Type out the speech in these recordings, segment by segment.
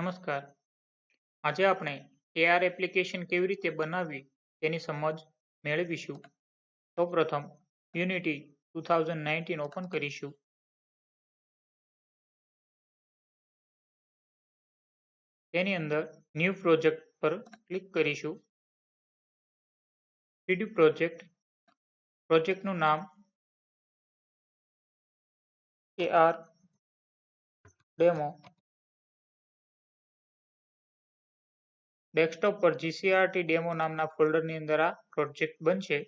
નમસ્કાર. આજે આપણે એઆર એપ્લિકેશન કેવી રીતે બનાવવી તેની સમજ મેળવીશું. સૌપ્રથમ Unity two thousand nineteen open કરીશું. તેની અંદર ન્યૂ પ્રોજેક્ટ પર ક્લિક કરીશું. થ્રીડી પ્રોજેક્ટ પ્રોજેક્ટનું નામ એઆર ડેમો ડેસ્કટોપ પર જીસીઆરટી ડેમો નામના ફોલ્ડરની અંદર આ પ્રોજેક્ટ બનશે.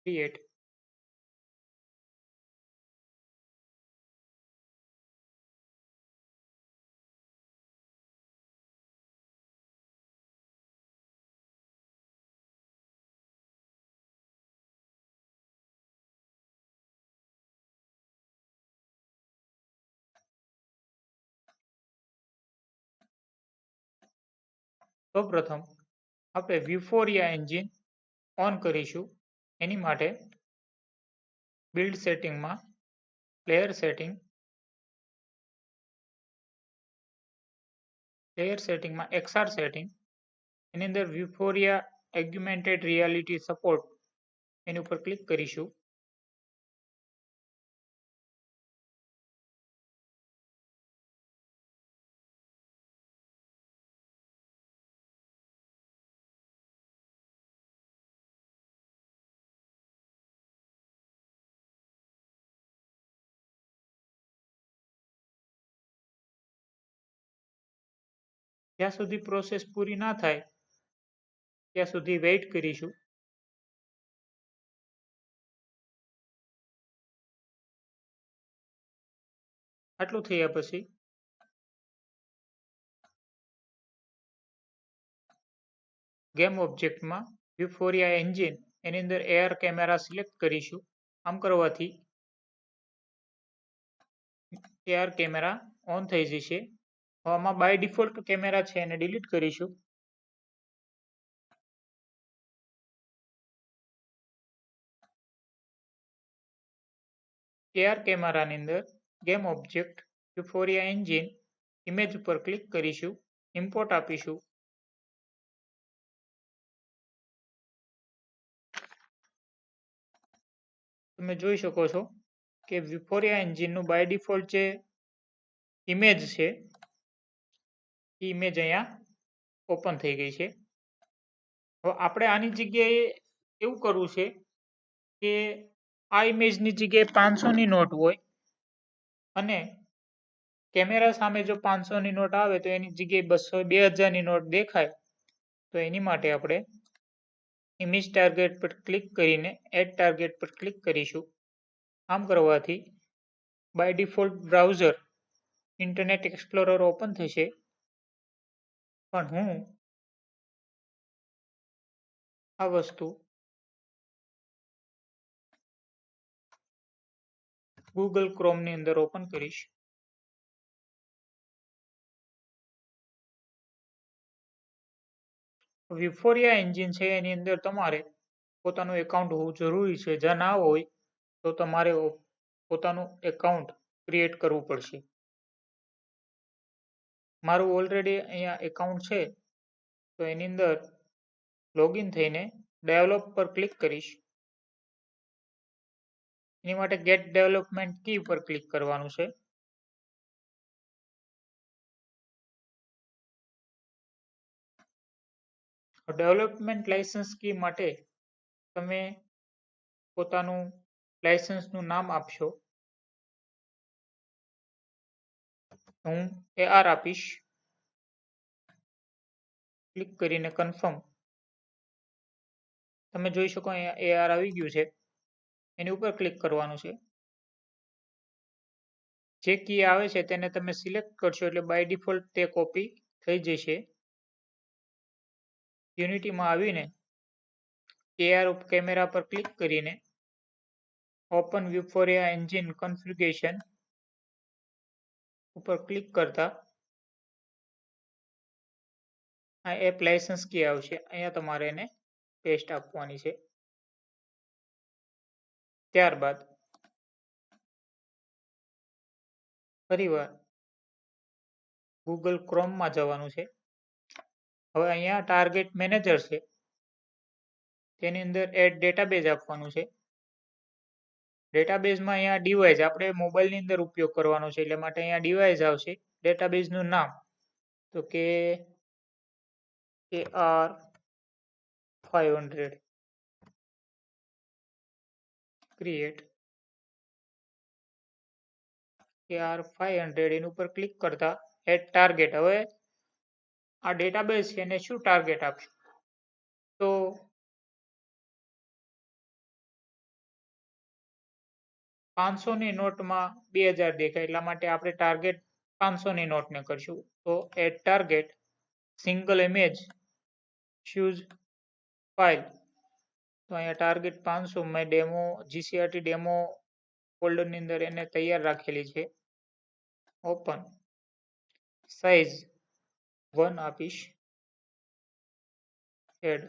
ક્રિએટ સૌપ્રથમ આપણે વિફોરિયા એન્જિન ઓન કરીશું. એની માટે બિલ્ડ સેટિંગમાં પ્લેયર સેટિંગ પ્લેયર સેટિંગમાં એક્સઆર સેટિંગ એની અંદર વિફોરિયા એગ્યુમેન્ટેડ રિયાલિટી સપોર્ટ એની ઉપર ક્લિક કરીશું. જ્યાં સુધી પ્રોસેસ પૂરી ના થાય, ત્યાં સુધી વેઇટ કરીશું. આટલું થયા પછી ગેમ ઓબ્જેક્ટમાં યુફોરિયા એન્જિન એની અંદર એર કેમેરા સિલેક્ટ કરીશું. આમ કરવાથી એર કેમેરા ઓન થઈ જશે. આમાં બાય ડિફોલ્ટ કેમેરા છે એને ડિલીટ કરીશું. એઆર કેમેરાની અંદર game object Vuforia engine image ઉપર ક્લિક કરીશું ઇમ્પોર્ટ આપીશું. તમે જોઈ શકો છો કે વિફોરિયા એન્જિનનું બાય ડિફોલ્ટ જે ઇમેજ છે ઇમેજ અહીંયા ઓપન થઈ ગઈ છે. હવે આપણે આની જગ્યાએ એવું કરવું છે કે આ ઇમેજની જગ્યાએ પાંચસોની નોટ હોય અને કેમેરા સામે જો પાંચસોની નોટ આવે તો એની જગ્યાએ બસો બે હજારની નોટ દેખાય, તો એની માટે આપણે ઇમેજ ટાર્ગેટ પર ક્લિક કરીને એડ ટાર્ગેટ પર ક્લિક કરીશું. આમ કરવાથી by default browser Internet Explorer open થશે. પણ હું આ વસ્તુ ગૂગલ ક્રોમની અંદર ઓપન કરીશ. વિફોરિયા એન્જિન છે એની અંદર તમારે પોતાનું એકાઉન્ટ હોવું જરૂરી છે. જ્યાં ના હોય તો તમારે પોતાનું એકાઉન્ટ ક્રિએટ કરવું પડશે. મારું ઓલરેડી અહીંયા એકાઉન્ટ છે, તો એની અંદર લોગિન થઈને ડેવલપ પર ક્લિક કરીશ. એની માટે ગેટ ડેવલપમેન્ટ કી પર ક્લિક કરવાનું છે. ડેવલપમેન્ટ લાયસન્સ કી માટે તમે પોતાનું લાયસન્સનું નામ આપશો. હું એઆર આપીશ. ક્લિક કરીને કન્ફર્મ તમે જોઈ શકો અહીંયા એઆર આવી ગયું છે. એની ઉપર ક્લિક કરવાનું છે. જે કી આવે છે તેને તમે સિલેક્ટ કરશો એટલે બાય ડિફોલ્ટ તે કોપી થઈ જશે. યુનિટીમાં આવીને એઆર કેમેરા પર ક્લિક કરીને ઓપન વિફોરિયા એન્જિન કન્ફિગ્યુરેશન ઉપર ક્લિક કરતા આ એપ લાયસન્સ કી આવશે. અહીંયા તમારે એને પેસ્ટ આપવાની છે. ત્યારબાદ ફરીવાર ગૂગલ ક્રોમમાં જવાનું છે. હવે અહીંયા ટાર્ગેટ મેનેજર છે. તેની અંદર એડ ડેટાબેઝ આપવાનું છે. ડેટાબેઝમાં અહીંયા ડિવાઇસ આપણે મોબાઈલની અંદર ઉપયોગ કરવાનો છે, એટલે માટે અહીંયા ડિવાઇસ આવશે ડેટાબેઝનું નામ. તો કે R five hundred create R five hundred એની ઉપર ક્લિક કરતા એટ ટાર્ગેટ હવે આ ડેટાબેઝ છે, એને શું ટાર્ગેટ આપશું? તો પાંચસો ની નોટમાં બે હજાર દેખાય. એટલા માટે આપણે ટાર્ગેટ પાંચસો ની નોટને કરશું. તો add target single image choose file તો અહીંયા ટાર્ગેટ પાંચસો મેં ડેમો જીસીઆરટી ડેમો ફોલ્ડરની અંદર એને તૈયાર રાખેલી છે. ઓપન સાઈઝ વન આપીશ. એડ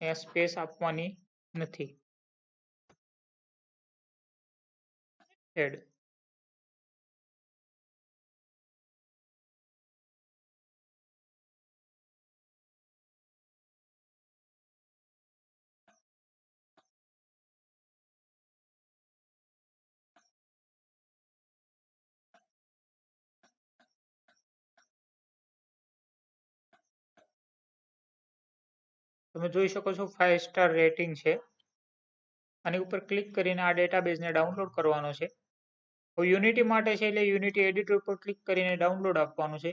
અહીંયા સ્પેસ આપવાની નથી. એડ. તમે જોઈ શકો છો ફાઇવ સ્ટાર રેટિંગ છે. આની ઉપર ક્લિક કરીને આ ડેટાબેઝને ડાઉનલોડ કરવાનો છે. યુનિટી માટે છે એટલે યુનિટી એડિટર ઉપર ક્લિક કરીને ડાઉનલોડ આપવાનું છે.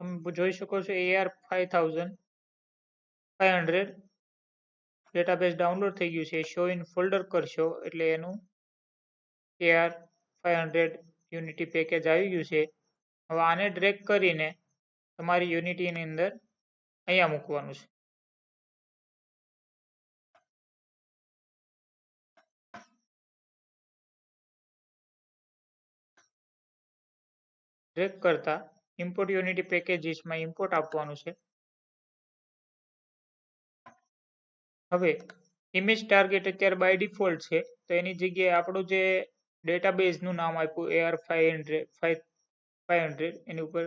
તમે જોઈ શકો છો AR five thousand five hundred database download થઈ ગયું છે. શો ઇન ફોલ્ડર કરશો એટલે એનું AR five hundred Unity package આવી ગયું છે. હવે આને ડ્રેક કરીને તમારી યુનિટીની અંદર અહીંયા મૂકવાનું છે ડ્રેગ કરતા ઇમ્પોર્ટ યુનિટી પેકેજીસમાં ઇમ્પોર્ટ આપવાનું છે. હવે ઇમેજ ટાર્ગેટ અત્યારે બાય ડિફોલ્ટ છે, તો એની જગ્યાએ આપણું જે ડેટાબેઝનું નામ આપ્યું AR five hundred five five hundred એની ઉપર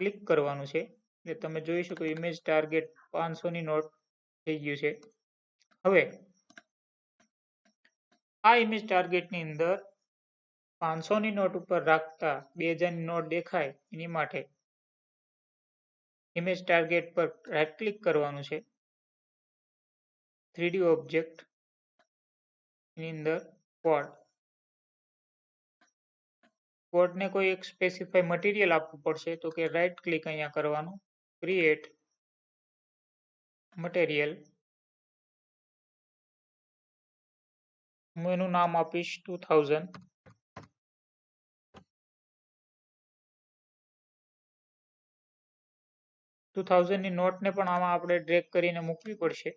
ક્લિક કરવાનું છે. એટલે તમે જોઈ શકો ઇમેજ ટાર્ગેટ પાંચસોની નોટ થઈ ગયું છે. હવે, આ ઇમેજ ટાર્ગેટની અંદર પાંચસોની નોટ ઉપર રાખતા બે હજારની નોટ દેખાય એની માટે ઇમેજ ટાર્ગેટ પર રાઈટ ક્લિક કરવાનું છે. થ્રીડી ઓબ્જેક્ટ એની અંદર કોડ કોડને કોઈ એક સ્પેસિફાઈ મટીરિયલ આપવું પડશે તો કે રાઈટ ક્લિક અહીંયા કરવાનું. ક્રિએટ મટીરિયલ હું એનું નામ આપીશ ટુ થાઉઝન્ડ ટુ થાઉઝન્ડની નોટને પણ આમાં આપણે ડ્રેક કરીને મૂકવી પડશે.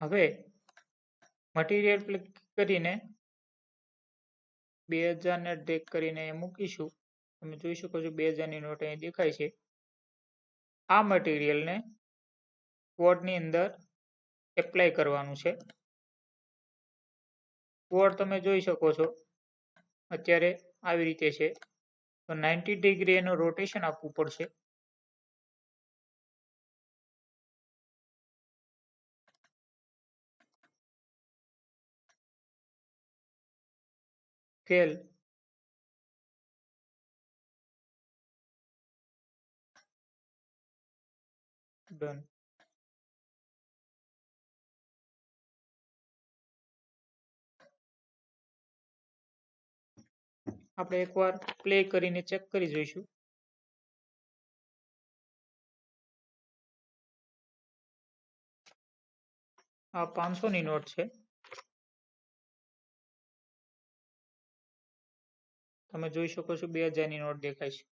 હવે મટીરિયલ ક્લિક કરીને બે હજારને ડ્રેક કરીને મૂકીશું. તમે જોઈ શકો છો બે હજારની નોટ અહીં દેખાય છે. આ મટીરિયલને કોડની અંદર એપ્લાય કરવાનું છે. કોડ તમે જોઈ શકો છો, અત્યારે આવી રીતે છે. તો નાઇન્ટી ડિગ્રી એનું રોટેશન આપવું પડશે. સ્કેલ ડન આપણે એકવાર પ્લે કરીને ચેક કરી જોઈશું. આ પાંચસો ની નોટ છે. તમે જોઈ શકો છો બે હજારની નોટ દેખાય છે.